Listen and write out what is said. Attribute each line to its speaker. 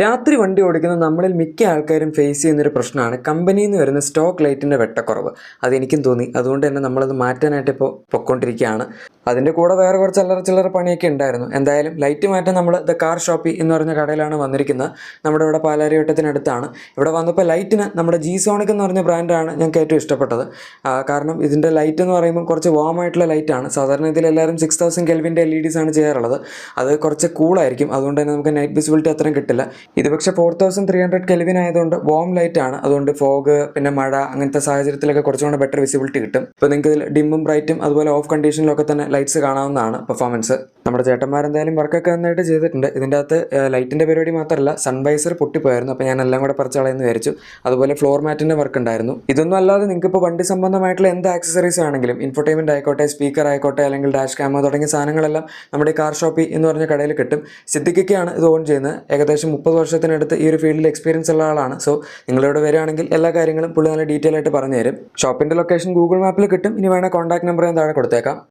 Speaker 1: രാത്രി വണ്ടി ഓടിക്കുന്ന നമ്മളിൽ മിക്ക ആൾക്കാരും ഫേസ് ചെയ്യുന്നൊരു പ്രശ്നമാണ്. കമ്പനിയിൽ നിന്ന് വരുന്ന സ്റ്റോക്ക് ലൈറ്റിന്റെ വെട്ടക്കുറവ്. അതെനിക്കും തോന്നി. അതുകൊണ്ട് തന്നെ നമ്മളത് മാറ്റാനായിട്ട് ഇപ്പോൾ പൊയ്ക്കൊണ്ടിരിക്കുകയാണ് അതിന്റെ കൂടെ വേറെ കുറച്ച് അല്ലറ ചില്ലറ പണിയൊക്കെ ഉണ്ടായിരുന്നു. എന്തായാലും ലൈറ്റ് മാറ്റാൻ നമ്മൾ ദ കാർ ഷോപ്പി എന്ന് പറഞ്ഞ കടയിലാണ് വന്നിരിക്കുന്നത്. നമ്മുടെ ഇവിടെ പാലാരിവട്ടത്തിനടുത്താണ്. ഇവിടെ വന്നപ്പോൾ ലൈറ്റിന് നമ്മുടെ ജി സോണിക് എന്ന് പറഞ്ഞ ബ്രാൻഡാണ് ഞങ്ങൾക്ക് ഏറ്റവും ഇഷ്ടപ്പെട്ടത്. കാരണം ഇതിന്റെ ലൈറ്റ് എന്ന് പറയുമ്പോൾ കുറച്ച് വാം ആയിട്ടുള്ള ലൈറ്റാണ് സാധാരണ ഇതിൽ എല്ലാവരും സിക്സ് തൗസൻഡ് കെൽവിന്റെ എൽ ഇ ഡിസാണ് ചെയ്യാറുള്ളത്. അത് കുറച്ച് കൂളായിരിക്കും അതുകൊണ്ട് തന്നെ നമുക്ക് നൈറ്റ് വിസിബിലിറ്റി അത്രയും കിട്ടില്ല. ഇത് പക്ഷേ four thousand three hundred kelvin ആയതുകൊണ്ട് വോം ലൈറ്റ് ആണ്. അതുകൊണ്ട് ഫോഗ് പിന്നെ മഴ അങ്ങനത്തെ സാഹചര്യത്തിലൊക്കെ കുറച്ചുകൂടെ ബെറ്റർ വിസിബിലിറ്റി കിട്ടും. അപ്പോൾ നിങ്ങൾക്ക് ഇതിൽ ഡിമ്മും ബ്രൈറ്റും അതുപോലെ ഓഫ് കണ്ടീഷനിലൊക്കെ തന്നെ ലൈറ്റ്സ് കാണാവുന്നതാണ് പെർഫോമൻസ് നമ്മുടെ ചേട്ടന്മാരെന്തായാലും വർക്കൊക്കെ നന്നായിട്ട് ചെയ്തിട്ടുണ്ട്. ഇതിന്റെ അകത്ത് ലൈറ്റിന്റെ പരിപാടി മാത്രമല്ല സൺവൈസർ പൊട്ടിപ്പോയായിരുന്നു. അപ്പോൾ ഞാൻ എല്ലാം കൂടെ പറിച്ച് കളയെന്ന് വിചാരിച്ചു. അതുപോലെ ഫ്ലോർ മാറ്റിന്റെ വർക്ക് ഉണ്ടായിരുന്നു. ഇതൊന്നും അല്ലാതെ നിങ്ങൾക്ക് ഇപ്പോൾ വണ്ടി സംബന്ധമായിട്ടുള്ള എന്ത് ആക്സസറീസ് ആണെങ്കിലും ഇൻഫോർടൈൻമെന്റ് ആയിക്കോട്ടെ സ്പീക്കർ ആയിക്കോട്ടെ അല്ലെങ്കിൽ ഡാഷ് ക്യാമ തുടങ്ങിയ സാധനങ്ങളെല്ലാം നമ്മുടെ കാർ ഷോപ്പി എന്ന് പറഞ്ഞ കടയിൽ കിട്ടും. സിദ്ദിഖിക്കാണ് ഇത് ഓൺ ചെയ്യുന്നത്. ഏകദേശം മുപ്പത് വർഷത്തിനടുത്ത് ഈ ഒരു ഫീൽഡിൽ എക്സ്പീരിയൻസ് ഉള്ള ആളാണ്. സോ നിങ്ങളിവിടെ വരികയാണെങ്കിൽ എല്ലാ കാര്യങ്ങളും പുള്ളി നല്ല ഡീറ്റെയിൽ ആയിട്ട് പറഞ്ഞു തരും ഷോപ്പിന്റെ ലൊക്കേഷൻ ഗൂഗിൾ മാപ്പിൽ കിട്ടും. ഇനി വേണേൽ കോൺടാക്ട് നമ്പർ ഞാൻ താഴെ കൊടുത്തേക്കാം.